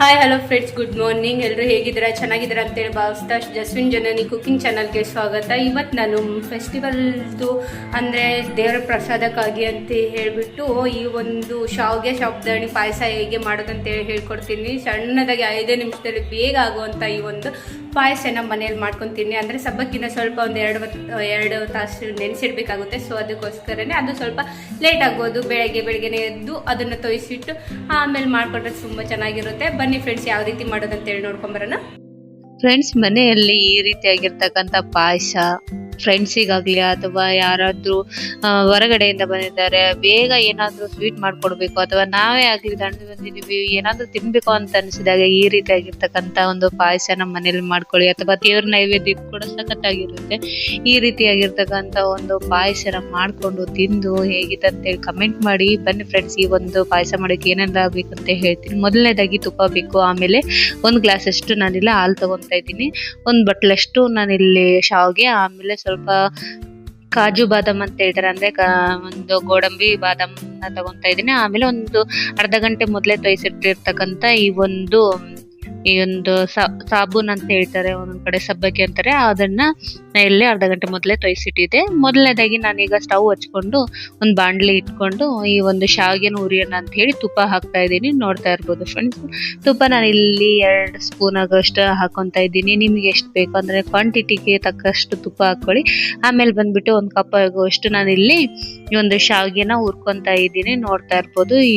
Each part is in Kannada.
Hi hello friends good morning ಎಲ್ಲರೂ ಹೇಗಿದ್ದೀರಾ? ಚೆನ್ನಾಗಿದ್ದೀರಾ ಅಂತೇಳಿ ಭಾವಿಸ್ತಾ ಜಸ್ವಿನ್ ಜನನಿ ಕುಕಿಂಗ್ ಚಾನಲ್ಗೆ ಸ್ವಾಗತ. ಇವತ್ತು ನಾನು ಫೆಸ್ಟಿವಲ್ದು ಅಂದರೆ ದೇವರ ಪ್ರಸಾದಕ್ಕಾಗಿ ಅಂತ ಹೇಳಿಬಿಟ್ಟು ಈ ಒಂದು ಶಾವ್ಗೆ ಶಾಬ್ದಾಣಿ ಪಾಯಸ ಹೇಗೆ ಮಾಡೋದಂತೇಳಿ ಹೇಳ್ಕೊಡ್ತೀನಿ. ಸಣ್ಣದಾಗಿ ಐದೇ ನಿಮಿಷದಲ್ಲಿ ಬೇಗ ಆಗುವಂಥ ಈ ಒಂದು ಪಾಯಸ ನಮ್ಮ ಮನೇಲಿ ಮಾಡ್ಕೊತೀನಿ ಅಂದರೆ ಸಬ್ಬಕ್ಕಿನ ಸ್ವಲ್ಪ ಒಂದು ಎರಡು ಎರಡು ತಾಸು ನೆನೆಸಿಡ್ಬೇಕಾಗುತ್ತೆ. ಸೊ ಅದಕ್ಕೋಸ್ಕರನೇ ಅದು ಸ್ವಲ್ಪ ಲೇಟ್ ಆಗ್ಬೋದು ಬೆಳಗ್ಗೆ ಬೆಳಗ್ಗೆನೆ ಎದ್ದು ಅದನ್ನು ತೊಯ್ಸಿಟ್ಟು ಆಮೇಲೆ ಮಾಡ್ಕೊಂಡ್ರೆ ತುಂಬ ಚೆನ್ನಾಗಿರುತ್ತೆ. ಬನ್ನಿ ಫ್ರೆಂಡ್ಸ್ ಯಾವ ರೀತಿ ಮಾಡೋದಂತೇಳಿ ನೋಡ್ಕೊಂಬರೋಣ ಫ್ರೆಂಡ್ಸ್ ಮನೆಯಲ್ಲಿ ಈ ರೀತಿಯಾಗಿರ್ತಕ್ಕಂಥ ಪಾಯಸ ಫ್ರೆಂಡ್ಸಿಗಾಗ್ಲಿ ಅಥವಾ ಯಾರಾದರೂ ಹೊರಗಡೆಯಿಂದ ಬಂದಿದ್ದಾರೆ, ಬೇಗ ಏನಾದರೂ ಸ್ವೀಟ್ ಮಾಡಿಕೊಡ್ಬೇಕು ಅಥವಾ ನಾವೇ ಆಗಲಿ ದಂಡು ಬಂದಿದ್ದೀವಿ, ಏನಾದರೂ ತಿನ್ಬೇಕು ಅಂತ ಅನಿಸಿದಾಗ ಈ ರೀತಿಯಾಗಿರ್ತಕ್ಕಂಥ ಒಂದು ಪಾಯಸ ನಮ್ಮ ಮನೇಲಿ ಮಾಡ್ಕೊಳ್ಳಿ ಅಥವಾ ದೇವ್ರ ನೈವೇದ್ಯ ಕೂಡ ಸಖತ್ತಾಗಿರುತ್ತೆ. ಈ ರೀತಿಯಾಗಿರ್ತಕ್ಕಂಥ ಒಂದು ಪಾಯಸನ ಮಾಡ್ಕೊಂಡು ತಿಂದು ಹೇಗಿದೆ ಅಂತೇಳಿ ಕಮೆಂಟ್ ಮಾಡಿ, ಬನ್ನಿ ಫ್ರೆಂಡ್ಸ್ ಈ ಒಂದು ಪಾಯಸ ಮಾಡೋಕ್ಕೆ ಏನೆಲ್ಲ ಬೇಕು ಅಂತ ಹೇಳ್ತೀನಿ. ಮೊದಲನೇದಾಗಿ ತುಪ್ಪ ಬೇಕು, ಆಮೇಲೆ ಒಂದು ಗ್ಲಾಸ್ ಅಷ್ಟು ನಾನಿಲ್ಲಿ ಹಾಲು ತಗೊಂತಾ ಇದ್ದೀನಿ. ಒಂದು ಬಟ್ಲಷ್ಟು ನಾನಿಲ್ಲಿ ಶಾವಿಗೆ, ಆಮೇಲೆ ಕಾಜು ಬಾದಾಮ್ ಅಂತ ಹೇಳ್ತಾರೆ. ಅಂದ್ರೆ ಒಂದು ಗೋಡಂಬಿ ಬಾದಾಮ್ ತಗೊಂತಾ ಇದ್ದೀನಿ. ಆಮೇಲೆ ಒಂದು ಅರ್ಧ ಗಂಟೆ ಮೊದಲೇ ತೊಯ್ಸಿಟ್ಟಿರ್ತಕ್ಕಂಥ ಈ ಒಂದು ಈ ಒಂದು ಸಾಬೂನ್ ಅಂತ ಹೇಳ್ತಾರೆ, ಒಂದೊಂದ್ ಕಡೆ ಸಬ್ಬಕ್ಕಿ ಅಂತಾರೆ, ಅದನ್ನ ನಾ ಇಲ್ಲಿ ಅರ್ಧ ಗಂಟೆ ಮೊದಲೇ ತೊಯ್ಸಿಟ್ಟಿದ್ದೆ. ಮೊದಲನೇದಾಗಿ ನಾನೀಗ ಸ್ಟವ್ ಹಚ್ಕೊಂಡು, ಒಂದು ಬಾಂಡ್ಲಿ ಇಟ್ಕೊಂಡು, ಈ ಒಂದು ಶಾವಿಗೆನ ಉರಿಯೋಣ ಅಂತ ಹೇಳಿ ತುಪ್ಪ ಹಾಕ್ತಾ ಇದ್ದೀನಿ. ನೋಡ್ತಾ ಇರ್ಬೋದು ಫ್ರೆಂಡ್ಸ್ ತುಪ್ಪ ನಾನು ಇಲ್ಲಿ ಎರಡು ಸ್ಪೂನ್ ಆಗೋಷ್ಟು ಹಾಕೊಂತ ಇದ್ದೀನಿ. ನಿಮಗೆ ಎಷ್ಟು ಬೇಕು ಅಂದ್ರೆ ಕ್ವಾಂಟಿಟಿಗೆ ತಕ್ಕಷ್ಟು ತುಪ್ಪ ಹಾಕೊಳ್ಳಿ. ಆಮೇಲೆ ಬಂದ್ಬಿಟ್ಟು ಒಂದು ಕಪ್ ಆಗುವಷ್ಟು ನಾನು ಇಲ್ಲಿ ಈ ಒಂದು ಶಾವಿಗೆನ ಹುರ್ಕೊಂತ ಇದ್ದೀನಿ. ನೋಡ್ತಾ ಇರ್ಬೋದು ಈ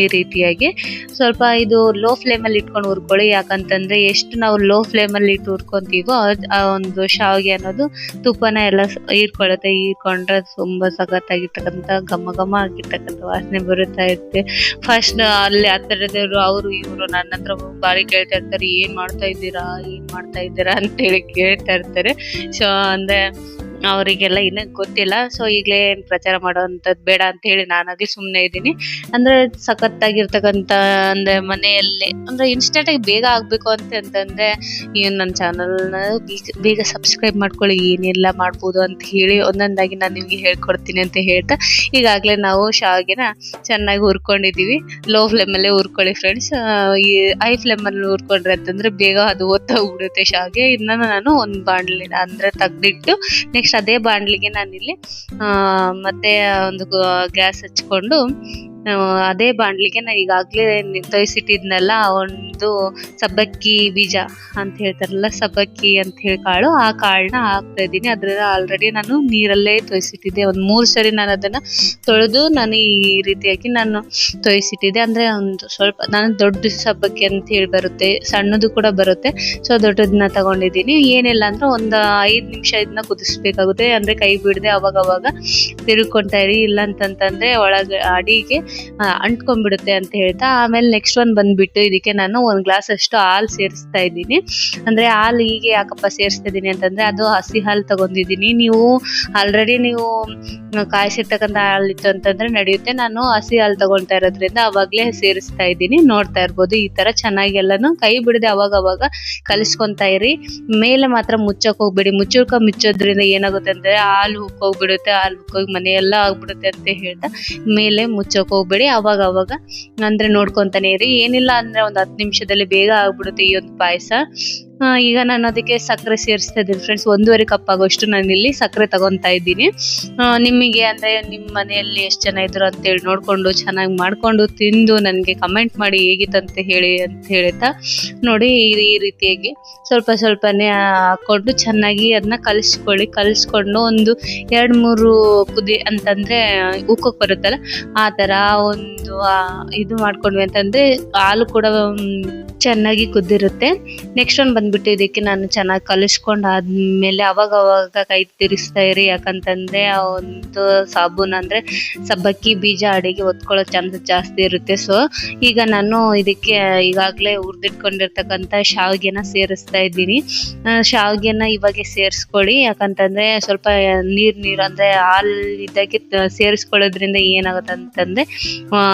ಈ ರೀತಿಯಾಗಿ. ಸ್ವಲ್ಪ ಇದು ಲೋ ಫ್ಲೇಮಲ್ಲಿ ಇಟ್ಕೊಂಡು ಹುರ್ಕೊಳ್ಳಿ ಯಾಕಂತಂದ್ರೆ ಎಷ್ಟು ನಾವು ಲೋ ಫ್ಲೇಮಲ್ಲಿ ಇಟ್ಟು ಹುರ್ಕೊಂತೀವೋ ಆ ಒಂದು ಶಾವಿಗೆ ಅನ್ನೋದು ತುಪ್ಪನ ಎಲ್ಲ ಹೀರ್ಕೊಳ್ಳುತ್ತೆ. ಹೀರ್ಕೊಂಡ್ರೆ ತುಂಬಾ ಸಖತ್ತಾಗಿರ್ತಕ್ಕಂಥ, ಘಮ ಘಮ ಆಗಿರ್ತಕ್ಕಂಥ ವಾಸನೆ ಬರುತ್ತಾ ಇರುತ್ತೆ. ಫಸ್ಟ್ ಅಲ್ಲಿ ಹತ್ತಿರದವರು ಅವರು, ಇವರು ನನ್ನ ಹತ್ರ ಬಾರಿ ಕೇಳ್ತಾ ಇರ್ತಾರೆ, ಏನ್ ಮಾಡ್ತಾ ಇದ್ದೀರಾ? ಏನ್ ಮಾಡ್ತಾ ಇದ್ದೀರಾ? ಅಂತ ಹೇಳಿ ಕೇಳ್ತಾ ಇರ್ತಾರೆ. ಸೊ ಅಂದ್ರೆ ಅವರಿಗೆಲ್ಲ ಇನ್ನೂ ಗೊತ್ತಿಲ್ಲ. ಸೊ ಈಗಲೇ ಏನು ಪ್ರಚಾರ ಮಾಡೋವಂಥದ್ದು ಬೇಡ ಅಂತ ಹೇಳಿ ನಾನಾಗ್ಲಿ ಸುಮ್ಮನೆ ಇದ್ದೀನಿ. ಅಂದ್ರೆ ಸಖತ್ತಾಗಿರ್ತಕ್ಕಂಥ, ಅಂದ್ರೆ ಮನೆಯಲ್ಲೇ, ಅಂದ್ರೆ ಇನ್ಸ್ಟೆಂಟಾಗಿ ಬೇಗ ಆಗಬೇಕು ಅಂತ ಅಂತಂದ್ರೆ, ಈ ನನ್ನ ಚಾನಲ್ನ ಬೇಗ ಸಬ್ಸ್ಕ್ರೈಬ್ ಮಾಡ್ಕೊಳ್ಳಿ, ಏನೆಲ್ಲ ಮಾಡ್ಬೋದು ಅಂತ ಹೇಳಿ ಒಂದೊಂದಾಗಿ ನಾನು ನಿಮಗೆ ಹೇಳ್ಕೊಡ್ತೀನಿ ಅಂತ ಹೇಳ್ತಾ, ಈಗಾಗಲೇ ನಾವು ಶಾವಿಗೆನ ಚೆನ್ನಾಗಿ ಹುರ್ಕೊಂಡಿದ್ದೀವಿ. ಲೋ ಫ್ಲೇಮಲ್ಲೇ ಹುರ್ಕೊಳ್ಳಿ ಫ್ರೆಂಡ್ಸ್ ಈ ಐ ಫ್ಲೇಮಲ್ಲಿ ಹುರ್ಕೊಂಡ್ರೆ ಅಂತಂದರೆ ಬೇಗ ಅದು ಓದ್ತಾ ಹೋಗ್ಬಿಡುತ್ತೆ ಶಾವಿಗೆ. ಇದನ್ನ ನಾನು ಒಂದು ಬಾಣಲಿ ಅಂದ್ರೆ ತೆಗ್ದಿಟ್ಟು ನೆಕ್ಸ್ಟ್ ಅದೇ ಬಾಣಲಿಗೆ ನಾನಿಲ್ಲಿ ಮತ್ತೆ ಒಂದು ಗ್ಯಾಸ್ ಹಚ್ಕೊಂಡು ಅದೇ ಬಾಣಲಿಗೆ ನಾ ಈಗಾಗಲೇ ತೊಯ್ಸಿಟ್ಟಿದ್ನಲ್ಲ ಒಂದು ಸಬ್ಬಕ್ಕಿ ಬೀಜ ಅಂತ ಹೇಳ್ತಾರಲ್ಲ, ಸಬ್ಬಕ್ಕಿ ಅಂತ ಹೇಳಿ ಕಾಳು, ಆ ಕಾಳನ್ನ ಹಾಕ್ತಾ ಇದ್ದೀನಿ. ಅದ್ರಲ್ಲಿ ಆಲ್ರೆಡಿ ನಾನು ನೀರಲ್ಲೇ ತೊಯ್ಸಿಟ್ಟಿದ್ದೆ. ಒಂದು ಮೂರು ಸರಿ ನಾನು ಅದನ್ನ ತೊಳೆದು ನಾನು ಈ ರೀತಿಯಾಗಿ ನಾನು ತೊಯ್ಸಿಟ್ಟಿದ್ದೆ. ಅಂದ್ರೆ ಒಂದು ಸ್ವಲ್ಪ, ನಾನು ದೊಡ್ಡ ಸಬ್ಬಕ್ಕಿ ಅಂತ ಹೇಳಿ ಬರುತ್ತೆ, ಸಣ್ಣದು ಕೂಡ ಬರುತ್ತೆ. ಸೊ ದೊಡ್ಡದನ್ನ ತಗೊಂಡಿದ್ದೀನಿ. ಏನಿಲ್ಲ ಅಂದ್ರೆ ಒಂದು ಐದು ನಿಮಿಷ ಇದನ್ನ ಕುದಿಸ್ಬೇಕಾಗುತ್ತೆ. ಅಂದ್ರೆ ಕೈ ಬಿಡದೆ ಅವಾಗ ಅವಾಗ ತಿರುಗ್ಕೊಂತಾ ಇರಿ. ಇಲ್ಲ ಅಂತಂತಂದ್ರೆ ಒಳಗೆ ಅಡಿಗೆ ಅಂಟ್ಕೊಂಡ್ಬಿಡುತ್ತೆ ಅಂತ ಹೇಳ್ತಾ ಆಮೇಲೆ ನೆಕ್ಸ್ಟ್ ಒನ್ ಬಂದ್ಬಿಟ್ಟು ಇದಕ್ಕೆ ನಾನು ಒಂದ್ ಗ್ಲಾಸ್ ಅಷ್ಟು ಹಾಲು ಸೇರಿಸ್ತಾ ಇದ್ದೀನಿ. ಅಂದ್ರೆ ಹಾಲು ಹೀಗೆ ಯಾಕಪ್ಪ ಸೇರಿಸ್ತಾ ಇದ್ದೀನಿ ಅಂತಂದ್ರೆ ಅದು ಹಸಿ ಹಾಲು ತಗೊಂಡಿದ್ದೀನಿ. ನೀವು ಆಲ್ರೆಡಿ ನೀವು ಕಾಯಿಸಿರ್ತಕ್ಕಂಥ ಹಾಲು ಇತ್ತು ಅಂತಂದ್ರೆ ನಡೆಯುತ್ತೆ. ನಾನು ಹಸಿ ಹಾಲು ತಗೊಳ್ತಾ ಇರೋದ್ರಿಂದ ಅವಾಗಲೇ ಸೇರಿಸ್ತಾ ಇದ್ದೀನಿ. ನೋಡ್ತಾ ಇರ್ಬೋದು ಈ ತರ ಚೆನ್ನಾಗಿ ಎಲ್ಲಾನು ಕೈ ಬಿಡದೆ ಅವಾಗ ಅವಾಗ ಕಲಿಸ್ಕೊಂತಾ ಇರಿ. ಮೇಲೆ ಮಾತ್ರ ಮುಚ್ಚಕ್ ಹೋಗ್ಬೇಡಿ. ಮುಚ್ಚಕ ಮುಚ್ಚೋದ್ರಿಂದ ಏನಾಗುತ್ತೆ ಅಂದ್ರೆ ಹಾಲು ಹುಕ್ಕೋಗ್ಬಿಡುತ್ತೆ ಹಾಲು ಹುಕ್ಕೋಗಿ ಮನೆಯೆಲ್ಲ ಆಗ್ಬಿಡುತ್ತೆ ಅಂತ ಹೇಳ್ತಾ ಮೇಲೆ ಮುಚ್ಚಕ್ ಹೋಗ್ಬೇಡಿ, ಅವಾಗ ಅವಾಗ ಅಂದ್ರೆ ನೋಡ್ಕೊಂತಾನೆ ಇರಿ. ಏನಿಲ್ಲ ಅಂದ್ರೆ ಒಂದ್ ಹತ್ತು ನಿಮಿಷದಲ್ಲಿ ಬೇಗ ಆಗ್ಬಿಡುತ್ತೆ ಈ ಒಂದು ಪಾಯಸ. ಈಗ ನಾನು ಅದಕ್ಕೆ ಸಕ್ಕರೆ ಸೇರಿಸ್ತಾ ಇದ್ದೀನಿ ಫ್ರೆಂಡ್ಸ್ ಒಂದೂವರೆ ಕಪ್ ಆಗೋಷ್ಟು ನಾನು ಇಲ್ಲಿ ಸಕ್ಕರೆ ತಗೊಂತಾ ಇದ್ದೀನಿ. ನಿಮಗೆ ಅಂದರೆ ನಿಮ್ಮ ಮನೆಯಲ್ಲಿ ಎಷ್ಟು ಜನ ಇದ್ರು ಅಂತೇಳಿ ನೋಡ್ಕೊಂಡು, ಚೆನ್ನಾಗಿ ಮಾಡ್ಕೊಂಡು ತಿಂದು ನನಗೆ ಕಮೆಂಟ್ ಮಾಡಿ ಹೇಗಿತ್ತಂತ ಹೇಳಿ ಅಂತ ಹೇಳ್ತಾ ನೋಡಿ ಈ- ರೀತಿಯಾಗಿ ಸ್ವಲ್ಪ ಸ್ವಲ್ಪನೇ ಹಾಕೊಂಡು ಚೆನ್ನಾಗಿ ಅದನ್ನ ಕಲಿಸ್ಕೊಳ್ಳಿ. ಕಲಿಸ್ಕೊಂಡು ಒಂದು ಎರಡು ಮೂರು ಕುದಿ ಅಂತಂದ್ರೆ ಉಕ್ಕೋಕ್ ಬರುತ್ತಲ್ಲ, ಆ ಥರ ಒಂದು ಇದು ಮಾಡ್ಕೊಂಡ್ವಿ ಅಂತಂದ್ರೆ ಹಾಲು ಕೂಡ ಚೆನ್ನಾಗಿ ಕುದ್ದಿರುತ್ತೆ. ನೆಕ್ಸ್ಟ್ ಒಂದು ಬಂದ್ಬಿಟ್ಟು ಇದಕ್ಕೆ ನಾನು ಚೆನ್ನಾಗಿ ಕಲಿಸ್ಕೊಂಡು ಆದ್ಮೇಲೆ ಅವಾಗ ಅವಾಗ ಕೈ ತಿರ್ಸ್ತಾ ಇರಿ. ಯಾಕಂತಂದ್ರೆ ಆ ಒಂದು ಸಾಬೂನ್ ಅಂದ್ರೆ ಸಬ್ಬಕ್ಕಿ ಬೀಜ ಅಡಿಗೆ ಒತ್ಕೊಳ್ಳೋ ಚಾನ್ಸ್ ಜಾಸ್ತಿ ಇರುತ್ತೆ. ಸೊ ಈಗ ನಾನು ಇದಕ್ಕೆ ಈಗಾಗಲೇ ಹುರಿದಿಟ್ಕೊಂಡಿರ್ತಕ್ಕಂಥ ಶಾವಿಗೆನ ಸೇರಿಸ್ತಾ ಇದ್ದೀನಿ. ಶಾವಿಗೆನ ಇವಾಗೆ ಸೇರಿಸ್ಕೊಳ್ಳಿ. ಯಾಕಂತಂದ್ರೆ ಸ್ವಲ್ಪ ನೀರು ನೀರು ಅಂದ್ರೆ ಹಾಲು ಇದ್ದಾಗೆ ಸೇರಿಸ್ಕೊಳ್ಳೋದ್ರಿಂದ ಏನಾಗುತ್ತೆ ಅಂತಂದ್ರೆ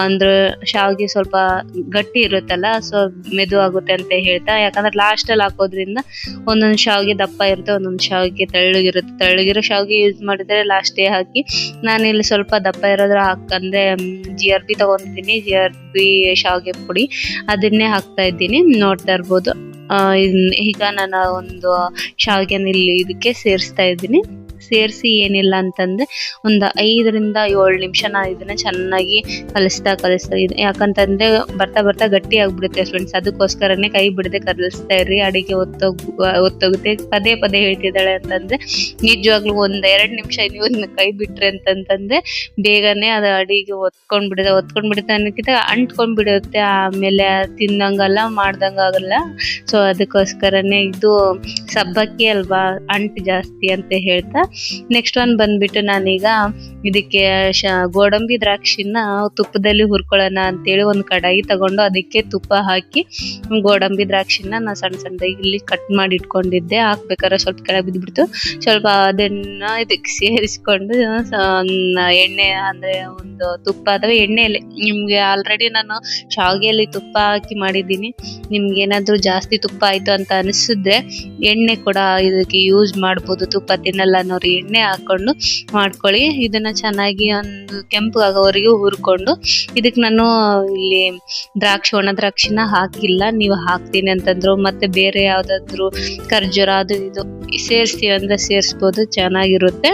ಅಂದ್ರೆ ಶಾವಿಗೆ ಸ್ವಲ್ಪ ಗಟ್ಟಿ ಇರುತ್ತಲ್ಲ, ಸೊ ಮೆದು ಆಗುತ್ತೆ ಅಂತ ಹೇಳ್ತಾ, ಯಾಕಂದ್ರೆ ಲಾಸ್ಟ್ ಅಲ್ಲಿ ಹಾಕೋದ್ರಿಂದ ಒಂದೊಂದು ಶಾವಿಗೆ ದಪ್ಪ ಇರುತ್ತೆ, ಒಂದೊಂದು ಶಾವಿಗೆ ತೆಳ್ಳಗಿರುತ್ತೆ. ತೆಳ್ಳಗಿರೋ ಶಾವಿಗೆ ಯೂಸ್ ಮಾಡಿದ್ರೆ ಲಾಸ್ಟೇ ಹಾಕಿ ನಾನಿಲ್ಲಿ ಸ್ವಲ್ಪ ದಪ್ಪ ಇರೋದ್ರ ಹಾಕಂದ್ರೆ ಜಿ ಆರ್ ಬಿ ತಗೊಂಡಿದ್ದೀನಿ. ಜಿ ಆರ್ ಬಿ ಶಾವಿಗೆ ಪುಡಿ ಅದನ್ನೇ ಹಾಕ್ತಾ ಇದ್ದೀನಿ. ನೋಡ್ತಾ ಇರ್ಬೋದು. ಈಗ ನಾನು ಒಂದು ಶಾವಿಗೆನ ಇಲ್ಲಿ ಇದಕ್ಕೆ ಸೇರಿಸ್ತಾ ಇದ್ದೀನಿ. ಸೇರಿಸಿ ಏನಿಲ್ಲ ಅಂತಂದ್ರೆ ಒಂದು ಐದರಿಂದ ಏಳು ನಿಮಿಷ ನಾನು ಇದನ್ನ ಚೆನ್ನಾಗಿ ಕಲಿಸ್ತಾ ಕಲಿಸ್ತಾ ಇದೆ ಯಾಕಂತಂದ್ರೆ ಬರ್ತಾ ಬರ್ತಾ ಗಟ್ಟಿ ಆಗಿಬಿಡುತ್ತೆ ಫ್ರೆಂಡ್ಸ್ ಅದಕ್ಕೋಸ್ಕರನೇ ಕೈ ಬಿಡದೆ ಕಲಿಸ್ತಾ ಇರಿ ಅಡಿಗೆ ಒತ್ತೋಗ್ ಒತ್ತೋಗುತ್ತೆ. ಪದೇ ಪದೇ ಹೇಳ್ತಿದ್ದಾಳೆ ಅಂತಂದ್ರೆ, ನಿಜವಾಗ್ಲೂ ಒಂದ್ ಎರಡು ನಿಮಿಷ ನೀವು ಕೈ ಬಿಟ್ರಿ ಅಂತಂತಂದ್ರೆ ಬೇಗನೆ ಅದು ಅಡಿಗೆ ಒತ್ಕೊಂಡ್ ಬಿಡುತ್ತೆ ಒತ್ಕೊಂಡ್ ಬಿಡುತ್ತೆ ಅನ್ನೋಕ್ಕಿಂತ ಅಂಟ್ಕೊಂಡ್ ಬಿಡುತ್ತೆ ಆಮೇಲೆ ತಿಂದಂಗಲ್ಲ ಮಾಡ್ದಂಗಾಗಲ್ಲ ಸೊ ಅದಕ್ಕೋಸ್ಕರನೇ ಇದು ಸಬ್ಬಕ್ಕಿ ಅಲ್ವಾ, ಅಂಟು ಜಾಸ್ತಿ ಅಂತ ಹೇಳ್ತಾ ನೆಕ್ಸ್ಟ್ ಒನ್ ಬಂದ್ಬಿಟ್ಟು ನಾನೀಗ ಇದಕ್ಕೆ ಗೋಡಂಬಿ ದ್ರಾಕ್ಷಿನ ತುಪ್ಪದಲ್ಲಿ ಹುರ್ಕೊಳ್ಳೋಣ ಅಂತೇಳಿ ಒಂದು ಕಡಾಯಿ ತಗೊಂಡು ಅದಕ್ಕೆ ತುಪ್ಪ ಹಾಕಿ ಗೋಡಂಬಿ ದ್ರಾಕ್ಷಿನ ನಾ ಸಣ್ಣ ಸಣ್ಣದಾಗಿ ಇಲ್ಲಿ ಕಟ್ ಮಾಡಿ ಇಟ್ಕೊಂಡಿದ್ದೆ ಹಾಕ್ಬೇಕಾದ್ರೆ ಸ್ವಲ್ಪ ಕೆಳಗೆ ಬಿದ್ಬಿಡ್ತು. ಸ್ವಲ್ಪ ಅದನ್ನ ಇದಕ್ಕೆ ಸೇರಿಸ್ಕೊಂಡು ಎಣ್ಣೆ ಅಂದ್ರೆ ಒಂದು ತುಪ್ಪ ಅಥವಾ ಎಣ್ಣೆಯಲ್ಲಿ ನಿಮ್ಗೆ ಆಲ್ರೆಡಿ ನಾನು ಶಾವಿಗೆಯಲ್ಲಿ ತುಪ್ಪ ಹಾಕಿ ಮಾಡಿದ್ದೀನಿ. ನಿಮ್ಗೆ ಏನಾದರೂ ಜಾಸ್ತಿ ತುಪ್ಪ ಆಯ್ತು ಅಂತ ಅನಿಸಿದ್ರೆ ಎಣ್ಣೆ ಕೂಡ ಇದಕ್ಕೆ ಯೂಸ್ ಮಾಡ್ಬೋದು ತುಪ್ಪ ತಿನ್ನಲ್ಲ ಅನ್ನೋರು ಎಣ್ಣೆ ಹಾಕೊಂಡು ಮಾಡ್ಕೊಳ್ಳಿ. ಇದನ್ನ ಚೆನ್ನಾಗಿ ಒಂದು ಕೆಂಪು ಆಗೋವರೆಗೂ ಹುರ್ಕೊಂಡು ಇದಕ್ಕೆ ನಾನು ಇಲ್ಲಿ ದ್ರಾಕ್ಷಿ ಒಣ ದ್ರಾಕ್ಷಿನ ಹಾಕಿಲ್ಲ. ನೀವು ಹಾಕ್ತೀನಿ ಅಂತಂದ್ರು ಮತ್ತೆ ಬೇರೆ ಯಾವ್ದಾದ್ರು ಖರ್ಜೂರ ಅದು ಇದು ಸೇರಿಸ್ತೀವಿ ಅಂದ್ರೆ ಸೇರಿಸ್ಬೋದು, ಚೆನ್ನಾಗಿರುತ್ತೆ.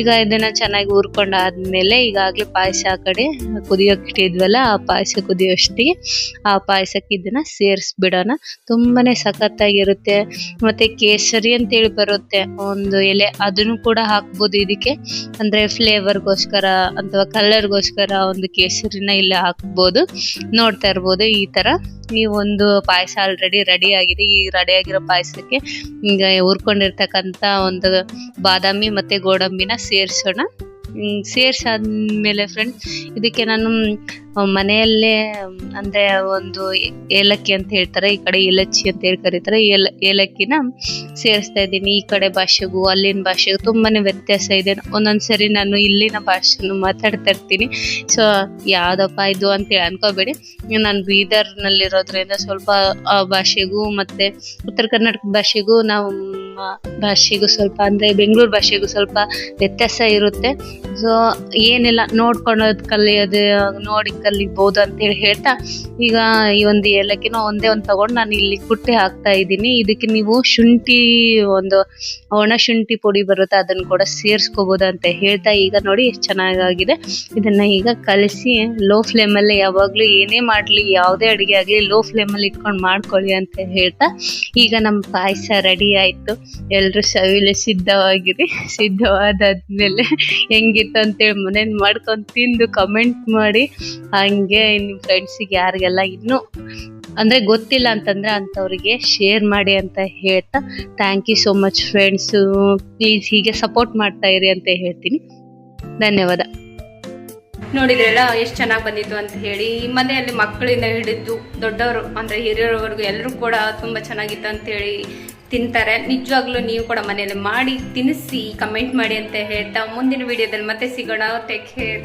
ಈಗ ಇದನ್ನ ಚೆನ್ನಾಗಿ ಹುರ್ಕೊಂಡಾದ್ಮೇಲೆ ಈಗಾಗಲೇ ಪಾಯಸ ಆ ಕಡೆ ಕುದಿಯೋಕೆ ಇಟ್ಟಿದ್ವಲ್ಲ, ಆ ಪಾಯಸ ಕುದಿಯೋಷ್ಟಿಗೆ ಆ ಪಾಯಸಕ್ಕೆ ಇದನ್ನ ಸೇರಿಸ್ಬಿಡೋಣ. ತುಂಬಾನೇ ಸಖತ್ತಾಗಿರುತ್ತೆ. ಮತ್ತೆ ಕೇಸರಿ ಅಂತೇಳಿ ಬರುತ್ತೆ. ಒಂದು ಎಲೆ ಅದನ್ನು ಕೂಡ ಹಾಕ್ಬೋದು ಇದಕ್ಕೆ. ಅಂದ್ರೆ ಫ್ಲೇವರ್ಗೋಸ್ಕರ ಅಥವಾ ಕಲರ್ಗೋಸ್ಕರ ಒಂದು ಕೇಸರಿನ ಇಲ್ಲಿ ಹಾಕ್ಬೋದು. ನೋಡ್ತಾ ಇರ್ಬೋದು ಈ ತರ. ಈ ಒಂದು ಪಾಯಸ ಆಲ್ರೆಡಿ ರೆಡಿ ಆಗಿದೆ. ಈ ರೆಡಿ ಆಗಿರೋ ಪಾಯಸಕ್ಕೆ ಈಗ ಹುರ್ಕೊಂಡಿರ್ತಕ್ಕಂಥ ಒಂದು ಬಾದಾಮಿ ಮತ್ತೆ ಗೋಡಂಬಿನ ಸೇರಿಸೋಣ. ಸೇರ್ಸಾದ್ಮೇಲೆ ಫ್ರೆಂಡ್ ಇದಕ್ಕೆ ನಾನು ಮನೆಯಲ್ಲೇ ಅಂದರೆ ಒಂದು ಏಲಕ್ಕಿ ಅಂತ ಹೇಳ್ತಾರೆ, ಈ ಕಡೆ ಇಲಚ್ಚಿ ಅಂತ ಹೇಳಿ ಕರೀತಾರೆ ಏಲ, ಏಲಕ್ಕಿನ ಸೇರಿಸ್ತಾ ಇದ್ದೀನಿ. ಈ ಕಡೆ ಭಾಷೆಗೂ, ಅಲ್ಲಿನ ಭಾಷೆಗೂ ತುಂಬಾ ವ್ಯತ್ಯಾಸ ಇದೆ. ಒಂದೊಂದ್ಸರಿ ನಾನು ಇಲ್ಲಿನ ಭಾಷೆನೂ ಮಾತಾಡ್ತಾ ಇರ್ತೀನಿ. ಸೊ ಯಾವುದಪ್ಪ ಇದು ಅಂತೇಳಿ ಅನ್ಕೋಬೇಡಿ. ನಾನು ಬೀದರ್ನಲ್ಲಿರೋದ್ರಿಂದ ಸ್ವಲ್ಪ ಆ ಭಾಷೆಗೂ ಮತ್ತು ಉತ್ತರ ಕರ್ನಾಟಕ ಭಾಷೆಗೂ ನಾವು ಮ, ಭಾಷೆಗೂ ಸ್ವಲ್ಪ ಅಂದ್ರೆ ಬೆಂಗಳೂರು ಭಾಷೆಗೂ ಸ್ವಲ್ಪ ವ್ಯತ್ಯಾಸ ಇರುತ್ತೆ. ಸೊ ಏನೆಲ್ಲ ನೋಡ್ಕೊಳೋದು ಕಲಿಯೋದು ನೋಡಿ ಕಲಿಬಹುದು ಅಂತ ಹೇಳಿ ಹೇಳ್ತಾ ಈಗ ಈ ಒಂದು ಏಲಕ್ಕಿನ ಒಂದೇ ಒಂದು ತಗೊಂಡು ನಾನು ಇಲ್ಲಿ ಕುಟ್ಟಿ ಹಾಕ್ತಾ ಇದ್ದೀನಿ. ಇದಕ್ಕೆ ನೀವು ಶುಂಠಿ ಒಂದು ಒಣ ಶುಂಠಿ ಪುಡಿ ಬರುತ್ತೆ ಅದನ್ನ ಕೂಡ ಸೇರಿಸ್ಕೋಬಹುದು ಅಂತ ಹೇಳ್ತಾ ಈಗ ನೋಡಿ ಎಷ್ಟು ಚೆನ್ನಾಗಾಗಿದೆ. ಇದನ್ನ ಈಗ ಕಲಸಿ ಲೋ ಫ್ಲೇಮಲ್ಲಿ ಯಾವಾಗ್ಲೂ ಏನೇ ಮಾಡ್ಲಿ ಯಾವುದೇ ಅಡುಗೆ ಆಗ್ಲಿ ಲೋ ಫ್ಲೇಮಲ್ಲಿ ಇಟ್ಕೊಂಡು ಮಾಡ್ಕೊಳ್ಳಿ ಅಂತ ಹೇಳ್ತಾ ಈಗ ನಮ್ಮ ಪಾಯಸ ರೆಡಿ ಆಯ್ತು. ಎಲ್ರು ಸವಿಲೆ ಸಿದ್ಧವಾಗಿರಿ. ಸಿದ್ಧವಾದಾದ್ಮೇಲೆ ಹೆಂಗಿತ್ತು ಅಂತೇಳಿ ಮನೇಲಿ ಮಾಡ್ಕೊಂಡು ತಿಂದು ಕಮೆಂಟ್ ಮಾಡಿ. ಹಂಗೆ ನಿಮ್ಮ ಫ್ರೆಂಡ್ಸಿಗೆ ಯಾರಿಗೆಲ್ಲ ಇನ್ನೂ ಅಂದ್ರೆ ಗೊತ್ತಿಲ್ಲ ಅಂತಂದ್ರೆ ಅಂಥವ್ರಿಗೆ ಶೇರ್ ಮಾಡಿ ಅಂತ ಹೇಳ್ತಾ thank you so much friends please ಹೀಗೆ ಸಪೋರ್ಟ್ ಮಾಡ್ತಾ ಇರಿ ಅಂತ ಹೇಳ್ತೀನಿ. ಧನ್ಯವಾದ. ನೋಡಿದ್ರಲ್ಲ ಎಷ್ಟು ಚೆನ್ನಾಗಿ ಬಂದಿತ್ತು ಅಂತ ಹೇಳಿ. ಮನೆಯಲ್ಲಿ ಮಕ್ಕಳಿಂದ ಹಿಡಿದು ದೊಡ್ಡವರು ಅಂದರೆ ಹಿರಿಯರವರೆಗೂ ಎಲ್ಲರೂ ಕೂಡ ತುಂಬಾ ಚೆನ್ನಾಗಿತ್ತು ಅಂತ ಹೇಳಿ ತಿಂತಾರೆ. ನಿಜವಾಗ್ಲೂ ನೀವು ಕೂಡ ಮನೆಯಲ್ಲಿ ಮಾಡಿ ತಿನ್ನಿಸಿ ಕಮೆಂಟ್ ಮಾಡಿ ಅಂತ ಹೇಳ್ತಾ ಮುಂದಿನ ವಿಡಿಯೋದಲ್ಲಿ ಮತ್ತೆ ಸಿಗೋಣ. Take care